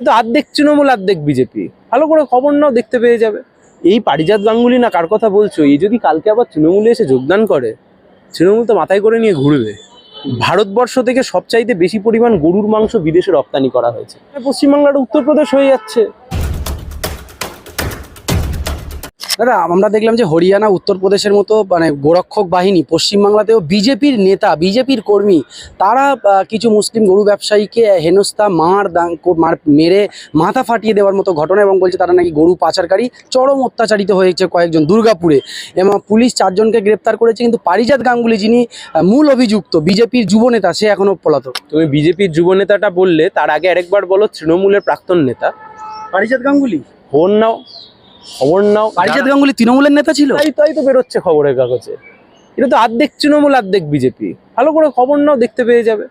কিন্তু আর্ধেক তৃণমূল, আর্ধেক বিজেপি। ভালো করে খবর নাও, দেখতে পেয়ে যাবে। এই পারিজাত গাঙ্গুলি না কার কথা বলছো? এই যদি কালকে আবার তৃণমূলে এসে যোগদান করে, তৃণমূল তো মাথায় করে নিয়ে ঘুরবে। ভারতবর্ষ থেকে সবচাইতে বেশি পরিমাণ গরুর মাংস বিদেশে রপ্তানি করা হয়েছে। পশ্চিমবাংলার উত্তরপ্রদেশ হয়ে যাচ্ছে। দাদা আমরা দেখলাম যে হরিয়ানা উত্তরপ্রদেশের মতো মানে গোরক্ষক বাহিনী পশ্চিমবাংলাতেও বিজেপির নেতা বিজেপির কর্মী তারা কিছু মুসলিম গরু ব্যবসায়ীকে হেনস্থা মার দাং- কো- মার মেরে মাথা ফাটিয়ে দেওয়ার মতো ঘটনা এবং বলছে তারা নাকি গরু পাচারকারী চরম অত্যাচারিত হয়েছে কয়েকজন দুর্গাপুরে। এবং পুলিশ চারজনকে গ্রেপ্তার করেছে কিন্তু পারিজাত গাঙ্গুলি যিনি মূল অভিযুক্ত বিজেপির যুবনেতা সে এখনও পলাতক। তুমি বিজেপির যুব নেতাটা বললে তার আগে আরেকবার বলো তৃণমূলের প্রাক্তন নেতা। পারিজাত গাঙ্গুলি? খবর নাও। খবর নাও। পারিজাত গাঙ্গুলি তৃণমূলের নেতা ছিল? তাই তাই তো বেরোচ্ছে খবরের কাগজে। এটা তো অর্ধেক তৃণমূল অর্ধেক বিজেপি। ভালো করে খবর নাও দেখতে পেয়ে যাবে।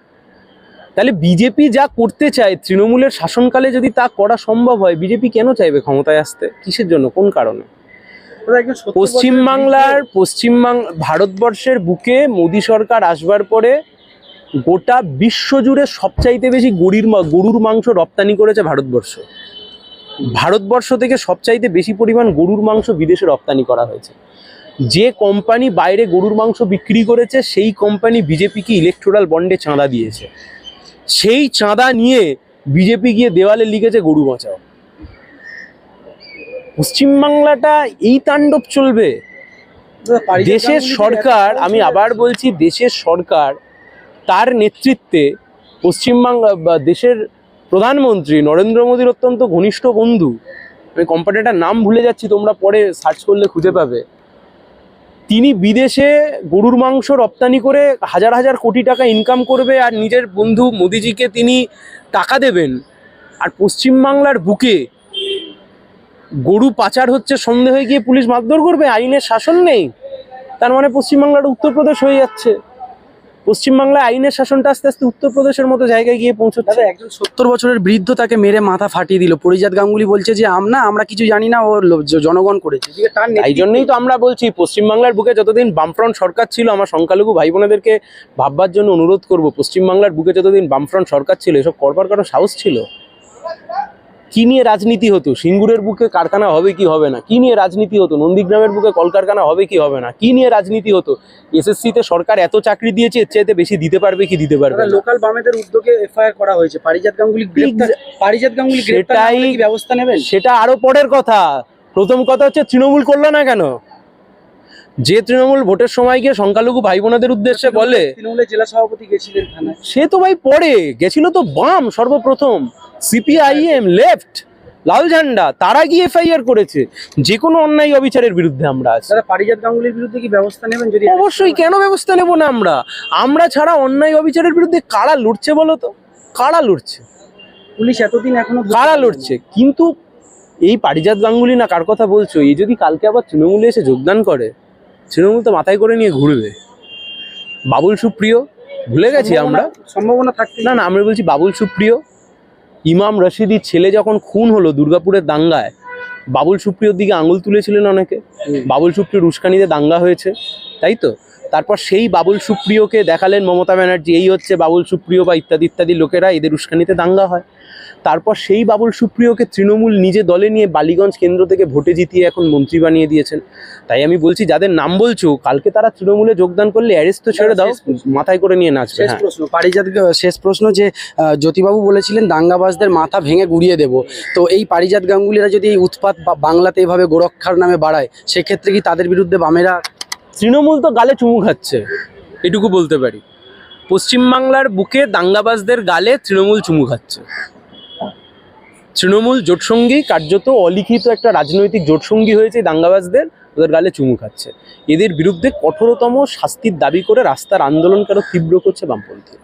তাহলে বিজেপি যা করতে চায় তৃণমূলের শাসনকালে যদি তা করা সম্ভব হয় বিজেপি কেন চাইবে ক্ষমতায় আসতে? কিসের জন্য? কোন কারণে? পশ্চিমবাংলার পশ্চিমবাংলা ভারতবর্ষের বুকে মোদী সরকার আসবার পরে গোটা বিশ্বজুড়ে সবচাইতে বেশি গরুর গরুর মাংস রপ্তানি করেছে ভারতবর্ষ। ভারতবর্ষ থেকে সবচাইতে বেশি পরিমাণ গরুর মাংস বিদেশে রপ্তানি করা হয়েছে। যে কোম্পানি বাইরে গরুর মাংস বিক্রি করেছে, সেই কোম্পানি বিজেপিকে ইলেকট্রাল বন্ডে চাঁদা দিয়েছে। সেই চাঁদা নিয়ে বিজেপি গিয়ে দেওয়ালে লিখেছে, গরু বাঁচাও। পশ্চিমবাংলাটা এই তাণ্ডব চলবে। দেশের সরকার, আমি আবার বলছি, দেশের সরকার তার নেতৃত্বে পশ্চিমবাংলা দেশের প্রধানমন্ত্রী নরেন্দ্র মোদীর অত্যন্ত ঘনিষ্ঠ বন্ধু। আমি কোম্পানিটার নাম ভুলে যাচ্ছি, তোমরা পরে সার্চ করলে খুঁজে পাবে। তিনি বিদেশে গরুর মাংস রপ্তানি করে হাজার হাজার কোটি টাকা ইনকাম করবে আর নিজের বন্ধু মোদিজিকে তিনি টাকা দেবেন। আর পশ্চিমবাংলার বুকে গরু পাচার হচ্ছে সন্দেহে গিয়ে পুলিশ মারধর করবে, আইনের শাসন নেই। তার মানে পশ্চিমবাংলার উত্তরপ্রদেশ হয়ে যাচ্ছে। পশ্চিমবাংলায় আইনের শাসনটা আস্তে আস্তে উত্তরপ্রদেশের মতো জায়গায় গিয়ে পৌঁছচ্ছে। একজন সত্তর বছরের বৃদ্ধ তাকে মেরে মাথা ফাটিয়ে দিল। পরিজাত গাঙ্গুলি বলছে যে আমরা আমরা কিছু জানি না ও জনগণ করেছে। এই জন্যই তো আমরা বলছি পশ্চিমবাংলার বুকে যতদিন বামফ্রন্ট সরকার ছিল আমার সংখ্যালঘু ভাই বোনেদেরকে ভাববার জন্য অনুরোধ করব পশ্চিমবাংলার বুকে যতদিন বামফ্রন্ট সরকার ছিল এসব করবার কারও সাহস ছিল? কি নিয়ে রাজনীতি হতো? সিঙ্গুরের বুকে কারখানা হবে কি হবে না? কি নিয়ে রাজনীতি হতো? নন্দীগ্রামের বুকে কলকারখানা হবে কি হবে না? কি নিয়ে রাজনীতি হতো? এসএসসিতে সরকার এত চাকরি দিয়েছে এর চাইতে বেশি দিতে পারবে কি দিতে পারবে না? লোকাল বামেদের উদ্যোগে এফআইআর করা হয়েছে। পারিজাত গাঙ্গুলি পারিজাত গাঙ্গুলি সেটাই- ব্যবস্থা নেবেন? সেটা আরও পরের কথা। প্রথম কথা হচ্ছে তৃণমূল করল না কেন? যে তৃণমূল ভোটের সময় গিয়ে সংখ্যালঘু ভাই বোনাদের উদ্দেশ্যে বলে তৃণমূলের জেলা সভাপতি গেছিলেন সে তো ভাই পরে গেছিল তো বাম সর্বপ্রথম সিপিআইএম লেফট লাল ঝান্ডা তারা গিয়ে এফআইআর করেছে। যে কোনো অন্যায় অবিচারের বিরুদ্ধে আমরা আছি। পারিজাত গাঙ্গুলির বিরুদ্ধে কি ব্যবস্থা নেবেন যদি অবশ্যই কেন ব্যবস্থা নেব না আমরা? আমরা ছাড়া অন্যায় অবিচারের বিরুদ্ধে কারা লড়ছে বলো তো? কারা লড়ছে? পুলিশ এতদিন এখনও কারা। লড়ছে? কিন্তু এই পারিজাত গাঙ্গুলি না কার কথা বলছো? এই যদি কালকে আবার তৃণমূলে এসে যোগদান করে তৃণমূল তো মাথায় করে নিয়ে ঘুরবে। বাবুল সুপ্রিয় ভুলে গেছি আমরা। সম্ভাবনা- থাকতে না না আমরা বলছি বাবুল সুপ্রিয় ইমাম রশিদির ছেলে যখন খুন হলো দুর্গাপুরের দাঙ্গায় বাবুল সুপ্রিয়র দিকে আঙুল তুলেছিলেন অনেকে। বাবুল সুপ্রিয় উস্কানিতে দাঙ্গা হয়েছে তাই তো? তারপর সেই বাবুল সুপ্রিয়কে দেখালেন মমতা ব্যানার্জি এই হচ্ছে বাবুল সুপ্রিয় বা ইত্যাদি ইত্যাদি লোকেরা এদের উস্কানিতে দাঙ্গা হয়। তারপর সেই বাবুল সুপ্রিয়কে তৃণমূল নিজে দলে নিয়ে বালিগঞ্জ কেন্দ্র থেকে ভোটে জিতিয়ে এখন মন্ত্রী বানিয়ে দিয়েছেন। তাই আমি বলছি যাদের নাম বলছো কালকে তারা তৃণমূলে যোগদান করলে অ্যারেস্ট তো ছেড়ে দাও মাথায় করে নিয়ে নাচবে শেষ হ্যাঁ। প্রশ্ন পারিজাত শেষ প্রশ্ন যে জ্যোতিবাবু বলেছিলেন দাঙ্গাবাজদের মাথা ভেঙে গুড়িয়ে দেব। তো এই পারিজাত গাঙ্গুলিরা যদি এই উৎপাত বা- বাংলাতে এভাবে গোরক্ষার নামে বাড়ায় সেক্ষেত্রে কি তাদের বিরুদ্ধে বামেরা তৃণমূল তো গালে চুমু খাচ্ছে। এটুকু বলতে পারি। পশ্চিমবাংলার বুকে দাঙ্গাবাজদের গালে তৃণমূল চুমু খাচ্ছে। তৃণমূল জোটসঙ্গী, কার্যত অলিখিত একটা রাজনৈতিক জোটসঙ্গী হয়েছে দাঙ্গাবাজদের, ওদের গালে চুমু খাচ্ছে। এদের বিরুদ্ধে কঠোরতম শাস্তির দাবি করে রাস্তার আন্দোলনকে আরও তীব্র করছে বামপন্থী